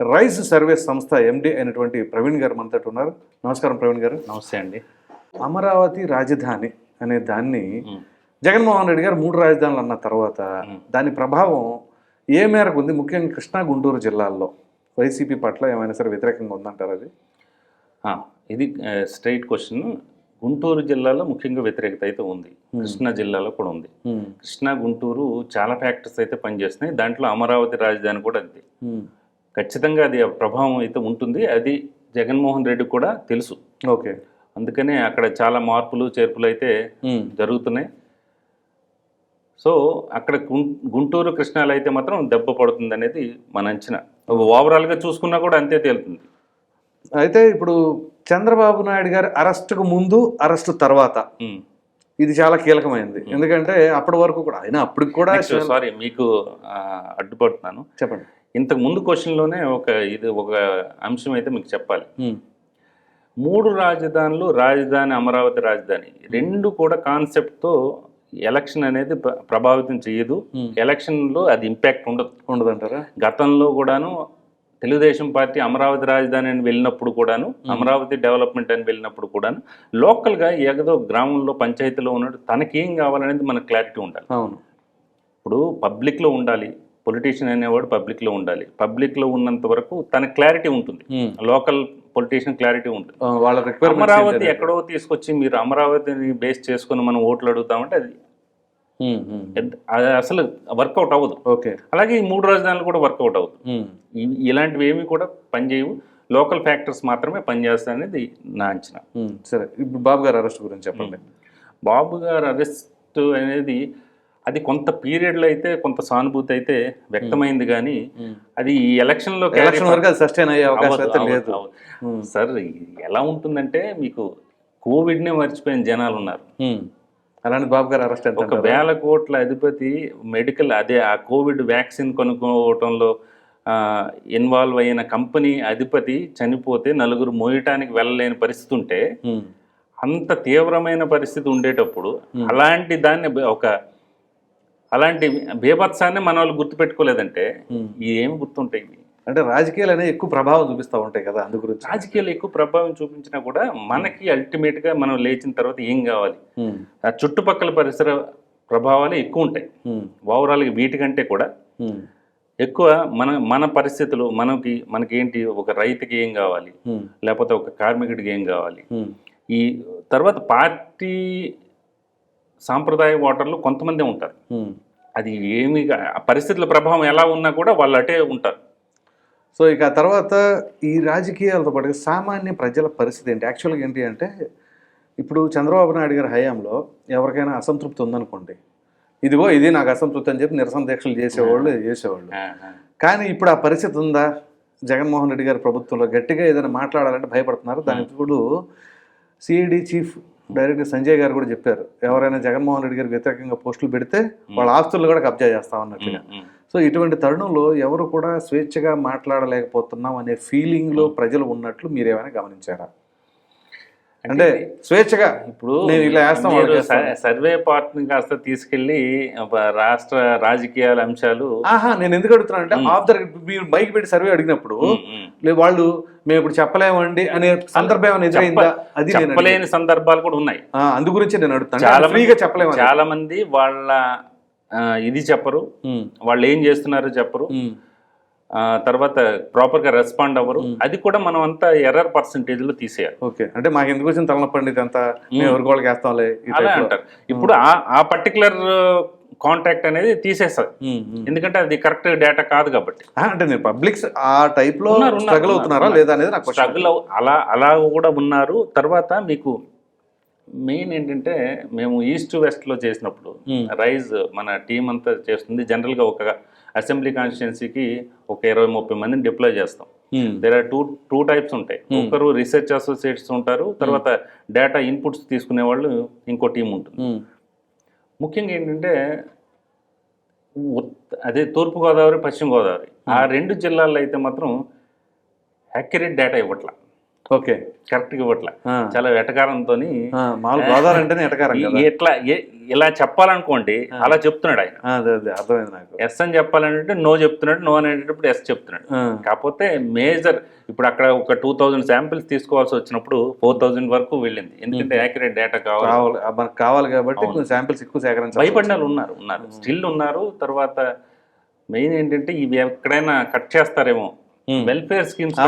Rice service సంస్థ ఎండి అయినటువంటి ప్రవీణ్ గారు మనతో ఉన్నారు. నమస్కారం ప్రవీణ్ గారు. నమస్తే అండి. అమరావతి రాజధాని అనే దాన్ని. జగన్మోహన్ రెడ్డి గారు మూడు రాజధానులు అన్న తర్వాత. దాని ప్రభావం ఏ మేరకు ఉంది? ముఖ్యంగా కృష్ణా గుంటూరు జిల్లాల్లో వైసీపీ పట్ల ఏమైనా సరే వ్యతిరేకంగా ఉందంటారు అది? ఇది స్ట్రైట్ క్వశ్చన్ గుంటూరు జిల్లాలో ముఖ్యంగా వ్యతిరేకత అయితే ఉంది. కృష్ణా జిల్లాలో కూడా ఉంది. కృష్ణా గుంటూరు చాలా ఫ్యాక్టరీస్ అయితే పనిచేస్తున్నాయి. దాంట్లో అమరావతి రాజధాని కూడా అంతే. ఖచ్చితంగా అది ప్రభావం అయితే ఉంటుంది. అది జగన్మోహన్ రెడ్డి కూడా తెలుసు. ఓకే. అందుకనే అక్కడ చాలా మార్పులు చేర్పులు అయితే. జరుగుతున్నాయి. సో అక్కడ గుం- గుంటూరు కృష్ణాలో అయితే మాత్రం దెబ్బ పడుతుంది అనేది మన అంచనా. ఓవరాల్గా చూసుకున్నా కూడా అంతే తేలుతుంది. అయితే ఇప్పుడు చంద్రబాబు నాయుడు గారి అరెస్టుకు ముందు అరెస్టు తర్వాత. ఇది చాలా కీలకమైంది. ఎందుకంటే అప్పటి వరకు కూడా అయినా అప్పటికి కూడా సారీ మీకు అడ్డుపడుతున్నాను. చెప్పండి. ఇంతకు ముందు క్వశ్చన్లోనే ఒక ఇది ఒక అంశం అయితే మీకు చెప్పాలి. మూడు రాజధానులు రాజధాని అమరావతి రాజధాని రెండు కూడా కాన్సెప్ట్తో ఎలక్షన్ అనేది ప్ర- ప్రభావితం చేయదు. ఎలక్షన్లో అది ఇంపాక్ట్ ఉండదు. ఉండదంటారా? గతంలో కూడాను తెలుగుదేశం పార్టీ అమరావతి రాజధాని అని వెళ్ళినప్పుడు కూడాను అమరావతి డెవలప్మెంట్ అని వెళ్ళినప్పుడు కూడాను లోకల్గా ఏదో గ్రామంలో పంచాయతీలో ఉన్నట్టు తనకేం కావాలనేది మనకు క్లారిటీ ఉండాలి. అవును. ఇప్పుడు పబ్లిక్లో ఉండాలి. పొలిటీషియన్ అనేవాడు పబ్లిక్లో ఉండాలి. పబ్లిక్లో ఉన్నంత వరకు తన క్లారిటీ ఉంటుంది. లోకల్ పొలిటీషియన్ క్లారిటీ ఉంటుంది. వాళ్ళ అమరావతి ఎక్కడో తీసుకొచ్చి మీరు అమరావతిని బేస్ చేసుకొని మనం ఓట్లు అడుగుతామంటే అది అసలు వర్కౌట్ అవ్వదు. ఓకే. అలాగే ఈ మూడు రాజధానులు కూడా వర్కౌట్ అవ్వదు. ఇలాంటివి ఏమి కూడా పనిచేయవు. లోకల్ ఫ్యాక్టర్స్ మాత్రమే పనిచేస్తాయి అనేది నా అంచనా. సరే ఇప్పుడు బాబు గారు అరెస్ట్ గురించి చెప్పండి. బాబు గారు అరెస్ట్ అనేది అది కొంత పీరియడ్లో అయితే కొంత సానుభూతి అయితే వ్యక్తమైంది కానీ అది ఈ ఎలక్షన్లో ఎలక్షన్ వరకు అది సస్టైన్ అయ్యే అవకాశం అయితే లేదు. సార్ ఎలా ఉంటుందంటే మీకు కోవిడ్నే మర్చిపోయిన జనాలు ఉన్నారు. అలాంటి బాబు గారు అరెస్ట్ ఒక వేల కోట్ల అధిపతి మెడికల్ అదే ఆ కోవిడ్ వ్యాక్సిన్ కొనుక్కోవటంలో ఇన్వాల్వ్ అయిన కంపెనీ అధిపతి చనిపోతే నలుగురు మోయటానికి వెళ్ళలేని పరిస్థితి ఉంటే. అంత తీవ్రమైన పరిస్థితి ఉండేటప్పుడు అలాంటి దాన్ని ఒక అలాంటి బీభత్సాన్ని మన వాళ్ళు గుర్తుపెట్టుకోలేదంటే. ఏమి గుర్తుంటాయి? అంటే రాజకీయాలు అనేవి ఎక్కువ ప్రభావం చూపిస్తూ ఉంటాయి కదా అందు గురించి రాజకీయాలు ఎక్కువ ప్రభావం చూపించినా కూడా మనకి అల్టిమేట్గా మనం లేచిన తర్వాత ఏం కావాలి. ఆ చుట్టుపక్కల పరిసర ప్రభావాలే ఎక్కువ ఉంటాయి. ఓవరాల్గా వీటికంటే కూడా. ఎక్కువ మన మన పరిస్థితులు మనకి మనకేంటి ఒక రైతుకి ఏం కావాలి. లేకపోతే ఒక కార్మికుడికి ఏం కావాలి. ఈ తర్వాత పార్టీ సాంప్రదాయ ఓటర్లు కొంతమందే ఉంటారు. అది ఏమి పరిస్థితుల ప్రభావం ఎలా ఉన్నా కూడా వాళ్ళు అటే ఉంటారు. సో ఇక తర్వాత ఈ రాజకీయాలతో పాటుగా సామాన్య ప్రజల పరిస్థితి ఏంటి? యాక్చువల్గా ఏంటి అంటే ఇప్పుడు చంద్రబాబు నాయుడు గారి హయాంలో ఎవరికైనా అసంతృప్తి ఉందనుకోండి. ఇదిగో ఇది నాకు అసంతృప్తి అని చెప్పి నిరసన దీక్షలు చేసేవాళ్ళు. చేసేవాళ్ళు కానీ ఇప్పుడు ఆ పరిస్థితి ఉందా? జగన్మోహన్ రెడ్డి గారి ప్రభుత్వంలో గట్టిగా ఏదైనా మాట్లాడాలంటే భయపడుతున్నారు. దానికి ఇప్పుడు సిఐడి చీఫ్ డైరెక్టర్ సంజయ్ గారు కూడా చెప్పారు. ఎవరైనా జగన్మోహన్ రెడ్డి గారికి వ్యతిరేకంగా పోస్టులు పెడితే వాళ్ళ ఆస్తులు కూడా కబ్జా చేస్తామన్నట్టుగా సో ఇటువంటి తరుణంలో ఎవరు కూడా స్వేచ్ఛగా మాట్లాడలేకపోతున్నాం అనే ఫీలింగ్లో ప్రజలు ఉన్నట్లు మీరు ఏమైనా గమనించారా? అంటే స్వేచ్ఛగా ఇప్పుడు నేను ఇలా వేస్తాం, సర్వే పార్ట్ని కాస్త తీసుకెళ్ళి రాష్ట్ర రాజకీయాల అంశాలు ఆహా నేను ఎందుకు అడుగుతున్నాను అంటే ఆఫ్ ద మీరు మైక్ పెట్టి సర్వే అడిగినప్పుడు వాళ్ళు మేము ఇప్పుడు చెప్పలేమండి అనే సందర్భం ఏమైనా ఎదురైందా? అది. చెప్పలేని సందర్భాలు కూడా ఉన్నాయి. అందు గురించి నేను అడుగుతాను. చాలా ఫ్రీగా చెప్పలేము చాలా మంది వాళ్ళ ఇది చెప్పరు. వాళ్ళు ఏం చేస్తున్నారో చెప్పరు. తర్వాత ప్రాపర్గా రెస్పాండ్ అవ్వరు. అది కూడా మనం అంతా ఎర్రర్ పర్సంటేజ్లో తీసేయాలి. ఓకే. అంటే మాకు ఎందుకు వచ్చిన తలనొప్పండి ఇదంతా? ఎవరికి వాళ్ళకి వేస్తాంలే అలా లో. అంటారు. ఇప్పుడు ఆ పర్టికులర్ కాంటాక్ట్ అనేది తీసేస్తారు. ఎందుకంటే అది కరెక్ట్ డేటా కాదు కాబట్టి. అంటే నేను పబ్లిక్స్ ఆ టైప్లో స్ట్రగుల్ అవుతున్నారా. లేదా అనేది నాకు. స్ట్రగుల్ అలా అలా కూడా ఉన్నారు. తర్వాత మీకు మెయిన్ ఏంటంటే మేము ఈస్ట్ వెస్ట్లో చేసినప్పుడు Hmm. రైజ్ మన టీం అంతా చేస్తుంది. జనరల్గా ఒక అసెంబ్లీ కాన్స్టిట్యున్సీకి ఒక ఇరవై ముప్పై మందిని డిప్లాయ్ చేస్తాం. There are two two types ఉంటాయి. ఒకరు రీసెర్చ్ అసోసియేట్స్ ఉంటారు తర్వాత డేటా ఇన్పుట్స్ తీసుకునే వాళ్ళు ఇంకో టీం ఉంటుంది. ఉమ్, ముఖ్యంగా ఏంటంటే అదే తూర్పుగోదావరి పశ్చిమ గోదావరి. ఆ రెండు జిల్లాల్లో అయితే మాత్రం యాక్యురేట్ డేటా ఇవ్వట్ల. ఓకే కరెక్ట్గా ఇవ్వట్ల. చాలా వెటకారంతో గోదావరి అంటేనే ఎటకారం ఎట్లా ఇలా చెప్పాలనుకోండి అలా చెప్తున్నాడు ఆయన. అర్థమైంది నాకు. ఎస్ అని చెప్పాలంటే నో చెప్తున్నాడు నో అనేటప్పుడు ఎస్ చెప్తున్నాడు. కాకపోతే మేజర్ ఇప్పుడు అక్కడ ఒక టూ థౌజండ్ శాంపిల్స్ తీసుకోవాల్సి వచ్చినప్పుడు ఫోర్ థౌజండ్ వరకు వెళ్ళింది. ఎందుకంటే యాక్యురేట్ డేటా కావాలి. మనకు కావాలి కాబట్టి శాంపిల్స్ ఎక్కువ సేకరించాలి భయపడిన ఉన్నారు ఉన్నారు. స్టిల్ ఉన్నారు తర్వాత మెయిన్ ఏంటంటే ఇవి ఎక్కడైనా కట్ చేస్తారేమో. వెల్ఫేర్ స్కీమ్స్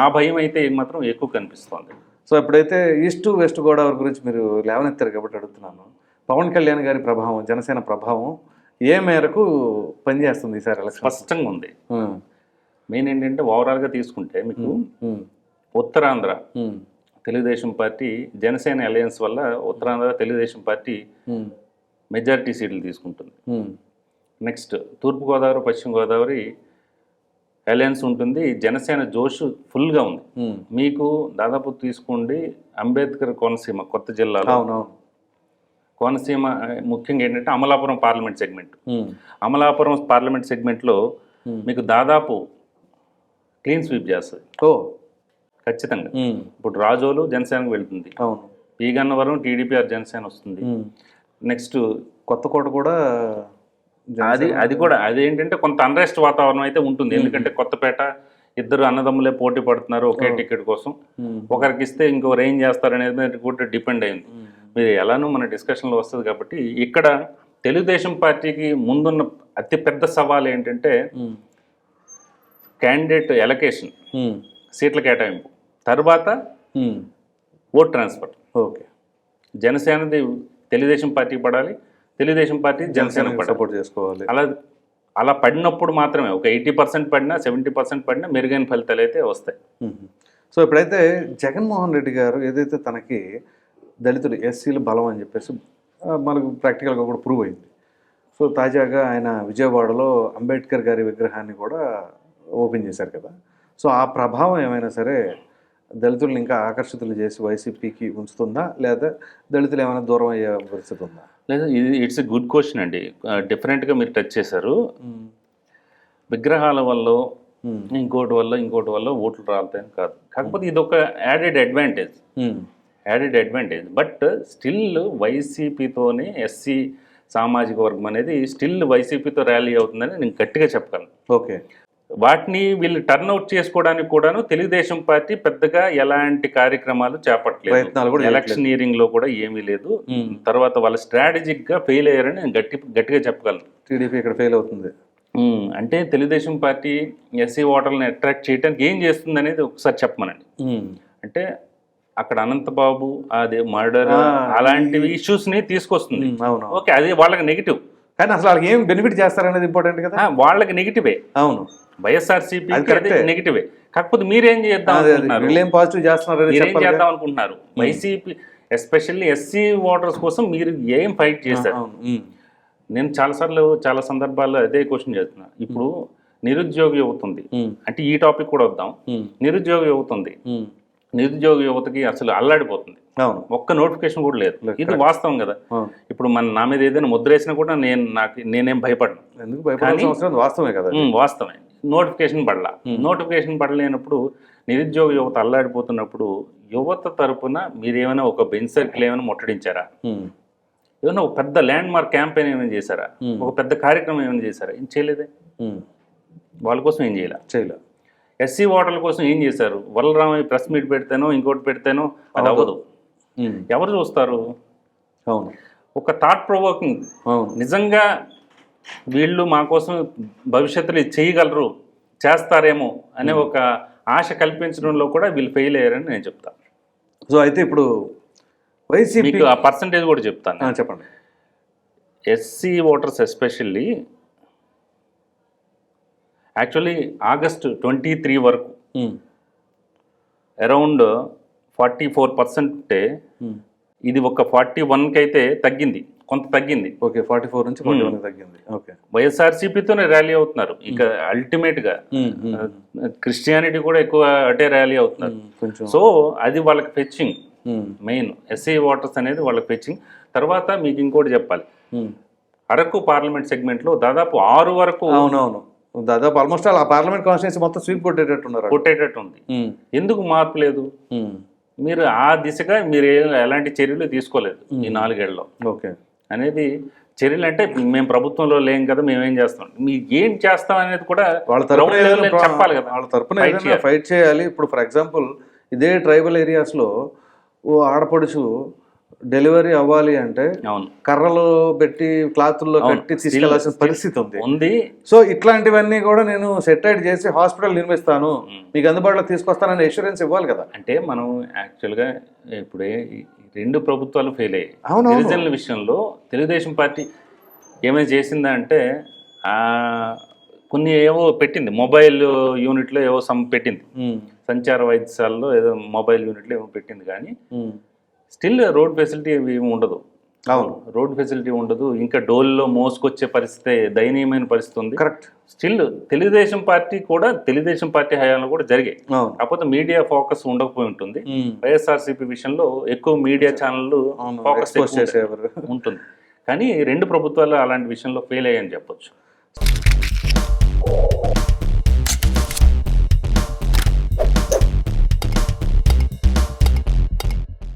ఆ భయం అయితే మాత్రం ఎక్కువ కనిపిస్తోంది. సో ఇప్పుడైతే ఈస్ట్ వెస్ట్ గోదావరి గురించి మీరు లేవనెత్తారు కాబట్టి అడుగుతున్నాను. పవన్ కళ్యాణ్ గారి ప్రభావం జనసేన ప్రభావం ఏ మేరకు పనిచేస్తుంది ఈసారి స్పష్టంగా ఉంది. మెయిన్ ఏంటంటే ఓవరాల్గా తీసుకుంటే మీకు Hmm. Uttarandhra Telugu Desam party Janasena alliance వల్ల ఉత్తరాంధ్ర తెలుగుదేశం పార్టీ మెజారిటీ సీట్లు తీసుకుంటుంది. నెక్స్ట్ తూర్పుగోదావరి పశ్చిమ గోదావరి అలయన్స్ ఉంటుంది. జనసేన జోష్ ఫుల్గా ఉంది. మీకు దాదాపు తీసుకోండి అంబేద్కర్ కోనసీమ కొత్త జిల్లాలో. కోనసీమ ముఖ్యంగా ఏంటంటే Amalapuram parliament segment. Amalapuram parliament సెగ్మెంట్లో మీకు దాదాపు క్లీన్ స్వీప్ చేస్తుంది. ఓ. ఖచ్చితంగా. ఇప్పుడు రాజోలు జనసేనకు వెళ్తుంది. అవును. పీ గన్నవరం టీడీపీఆర్ జనసేన వస్తుంది. నెక్స్ట్ కొత్తకోట కూడా అది అది కూడా. అది ఏంటంటే కొంత అన్రెస్ట్ వాతావరణం అయితే ఉంటుంది. ఎందుకంటే కొత్తపేట ఇద్దరు అన్నదమ్ములే పోటీ పడుతున్నారు ఒకే టికెట్ కోసం. ఒకరికి ఇస్తే ఇంకొకరు ఏం చేస్తారనేది మీద కూడా డిపెండ్ అయింది. మీరు ఎలానో మన డిస్కషన్లో వస్తుంది కాబట్టి ఇక్కడ తెలుగుదేశం పార్టీకి ముందున్న అతి పెద్ద సవాల్ ఏంటంటే క్యాండిడేట్ ఎలకేషన్ సీట్ల కేటాయింపు. తర్వాత. Vote transfer. ఓకే. జనసేనది తెలుగుదేశం పార్టీకి పడాలి. తెలుగుదేశం పార్టీ జనసేనకు పడాలి సపోర్ట్ చేసుకోవాలి. అలా అలా పడినప్పుడు మాత్రమే ఒక ఎయిటీ పర్సెంట్ పడినా సెవెంటీ పర్సెంట్ పడినా మెరుగైన ఫలితాలు అయితే వస్తాయి. సో ఇప్పుడైతే జగన్మోహన్ రెడ్డి గారు ఏదైతే తనకి దళితులు ఎస్సీలు బలం అని చెప్పేసి మనకు ప్రాక్టికల్గా కూడా ప్రూవ్ అయింది. సో తాజాగా ఆయన విజయవాడలో అంబేద్కర్ గారి విగ్రహాన్ని కూడా ఓపెన్ చేశారు కదా. సో ఆ ప్రభావం ఏమైనా సరే దళితులను ఇంకా ఆకర్షితులు చేసి వైసీపీకి ఉంచుతుందా? లేదా దళితులు ఏమైనా దూరం అయ్యే పరిస్థితి ఉందా? లేదా ఇది ఇట్స్ ఎ గుడ్ క్వశ్చన్ అండి. డిఫరెంట్గా మీరు టచ్ చేశారు. విగ్రహాల వల్ల. ఇంకోటి వల్ల ఇంకోటి వల్ల ఓట్లు రాలుతాయని కాదు. కాకపోతే ఇది ఒక added advantage. Added advantage but still వైసీపీతోనే SC సామాజిక వర్గం అనేది స్టిల్ వైసీపీతో ర్యాలీ అవుతుందని నేను గట్టిగా చెప్పగలను. ఓకే. వాటిని వీళ్ళు టర్న్అవుట్ చేసుకోవడానికి కూడాను తెలుగుదేశం పార్టీ పెద్దగా ఎలాంటి కార్యక్రమాలు చేపట్టలేదు. ఎలక్షనీరింగ్లో కూడా ఏమీ లేదు. తర్వాత వాళ్ళు స్ట్రాటజిక్గా ఫెయిల్ అయ్యారని నేను గట్టి గట్టిగా చెప్పగలను. టీడీపీ ఇక్కడ ఫెయిల్ అవుతుంది. అంటే తెలుగుదేశం పార్టీ ఎస్సీ ఓటర్లను అట్రాక్ట్ చేయడానికి ఏం చేస్తుంది అనేది ఒకసారి చెప్పమనండి. అంటే అక్కడ అనంతబాబు అదే మర్డర్ అలాంటివి ఇష్యూస్ని తీసుకొస్తుంది. ఓకే అది వాళ్ళకి నెగిటివ్ కానీ అసలు వాళ్ళకి ఏం బెనిఫిట్ చేస్తారనేది ఇంపార్టెంట్ కదా? వాళ్ళకి నెగిటివే అవును. వైఎస్ఆర్సీపీ. నెగిటివే కాకపోతే మీరేం చేద్దాం. అనుకుంటున్నారు? పాజిటివ్ చెప్పాలి చేద్దాం అనుకుంటున్నారు? వైసీపీ ఎస్పెషల్లీ ఎస్సీ ఓటర్స్ కోసం మీరు ఏం ఫైట్ చేశారు. నేను చాలాసార్లు చాలా సందర్భాల్లో అదే క్వశ్చన్ చేస్తున్నా. ఇప్పుడు నిరుద్యోగ యువత ఉంది ఉమ్. అంటే ఈ టాపిక్ కూడా వద్దాం. నిరుద్యోగ యువత ఉంది ఉమ్. నిరుద్యోగ యువతకి అసలు అల్లాడిపోతుంది. అవును. ఒక్క నోటిఫికేషన్ కూడా లేదు. ఇది వాస్తవం కదా. ఇప్పుడు మన నా మీద ఏదైనా ముద్ర వేసినా కూడా నేను నాకు నేనేం భయపడను. ఎందుకు భయపడాల్సిన వాస్తవమే కదా వాస్తవమే. నోటిఫికేషన్ పడలా. నోటిఫికేషన్ పడలేనప్పుడు నిరుద్యోగ యువత అల్లాడిపోతున్నప్పుడు యువత తరపున మీరేమైనా ఒక బెంచ్ సర్కిల్ ఏమైనా ముట్టడించారా. ఏమైనా ఒక పెద్ద ల్యాండ్ మార్క్ క్యాంపెయిన్ ఏమైనా చేశారా. ఒక పెద్ద కార్యక్రమం ఏమైనా చేశారా? ఏం చేయలేదే. వాళ్ళ కోసం ఏం చేయాల? చేయలే. ఎస్సీ ఓటర్ల కోసం ఏం చేశారు? వరలరామయ్య ప్రెస్ మీట్ పెడితేనో ఇంకోటి పెడితేనో అది అవ్వదు. ఎవరు చూస్తారు? అవును. ఒక థాట్ ప్రొవోకింగ్. నిజంగా వీళ్ళు మా కోసం భవిష్యత్తులో చేయగలరు చేస్తారేమో అనే ఒక ఆశ కల్పించడంలో కూడా వీళ్ళు ఫెయిల్ అయ్యారని నేను చెప్తాను సో అయితే ఇప్పుడు వైసీపీ మీకు ఆ పర్సంటేజ్ కూడా చెప్తాను. చెప్పండి. SC voters especially actually August twenty three వరకు ఉమ్. అరౌండ్ ఫార్టీ ఫోర్ పర్సెంటే ఉమ్. ఇది ఒక ఫార్టీ వన్కి అయితే తగ్గింది కొంత తగ్గింది ఓకే ఫార్టీ ఫోర్ నుంచి ఫార్టీ వన్ తగ్గింది ఓకే వైఎస్ఆర్సీపీతోనే ర్యాలీ అవుతున్నారు ఇక అల్టిమేట్గా ఉమ్. ఉమ్. క్రిస్టియానిటీ కూడా ఎక్కువ అటే ర్యాలీ అవుతున్నారు సో అది వాళ్ళకి ఫెచ్చింగ్. మెయిన్ ఎస్సీ ఓటర్స్ అనేది వాళ్ళకి ఫెచ్చింగ్ తర్వాత మీకు ఇంకోటి చెప్పాలి. అరకు పార్లమెంట్ సెగ్మెంట్లో దాదాపు ఆరు వరకు అవునవును దాదాపు ఆల్మోస్ట్ ఆ పార్లమెంట్ కాన్స్టిట్యూన్సీ మొత్తం స్వీప్ కొట్టేటట్టున్నారు కొట్టేటట్టు ఉంది ఎందుకు మార్పు లేదు? మీరు ఆ దిశగా మీరు ఎలాంటి చర్యలు తీసుకోలేదు ఈ నాలుగేళ్ళలో. ఓకే. అనేది చర్యలు అంటే మేము ప్రభుత్వంలో లేం కదా మేమేం చేస్తాం? మీరు ఏం చేస్తాం అనేది కూడా వాళ్ళ తరపున చెప్పాలి కదా. వాళ్ళ తరపున. ఫైట్ చేయాలి. ఇప్పుడు ఫర్ ఎగ్జాంపుల్ ఇదే ట్రైబల్ ఏరియాస్లో ఓ ఆడపడుచు డెలివరీ అవ్వాలి అంటే అవును. కర్రలు పెట్టి క్లాతుల్లో. కట్టి Still- తీసుకెళ్ళాల్సిన పరిస్థితి ఉంది. ఉంది. సో ఇట్లాంటివన్నీ కూడా నేను సెటైడ్ చేసి హాస్పిటల్ నిర్మిస్తాను. మీకు అందుబాటులో తీసుకొస్తానని ఎష్యూరెన్స్ ఇవ్వాలి కదా. అంటే మనం యాక్చువల్గా ఇప్పుడే రెండు ప్రభుత్వాలు ఫెయిల్ అయ్యాయి. గిరిజనుల విషయంలో తెలుగుదేశం పార్టీ ఏమైనా చేసిందా అంటే ఆ, కొన్ని ఏవో పెట్టింది. మొబైల్ యూనిట్లో ఏవో సమ్ పెట్టింది. సంచార వైద్యశాలలో ఏదో మొబైల్ యూనిట్లో ఏమో పెట్టింది కానీ. స్టిల్ రోడ్ ఫెసిలిటీ ఏమి ఉండదు. అవును. రోడ్ ఫెసిలిటీ ఉండదు. ఇంకా డోల్లో మోసుకొచ్చే పరిస్థితి దయనీయమైన పరిస్థితి ఉంది. కరెక్ట్. స్టిల్ తెలుగుదేశం పార్టీ కూడా తెలుగుదేశం పార్టీ హయాంలో కూడా జరిగాయి కాకపోతే మీడియా ఫోకస్ ఉండకపోయి ఉంటుంది. వైఎస్ఆర్సీపీ విషయంలో ఎక్కువ మీడియా ఛానళ్ళు ఫోకస్ ఉంటుంది. కానీ రెండు ప్రభుత్వాలు అలాంటి విషయంలో ఫెయిల్ అయ్యాయని చెప్పొచ్చు.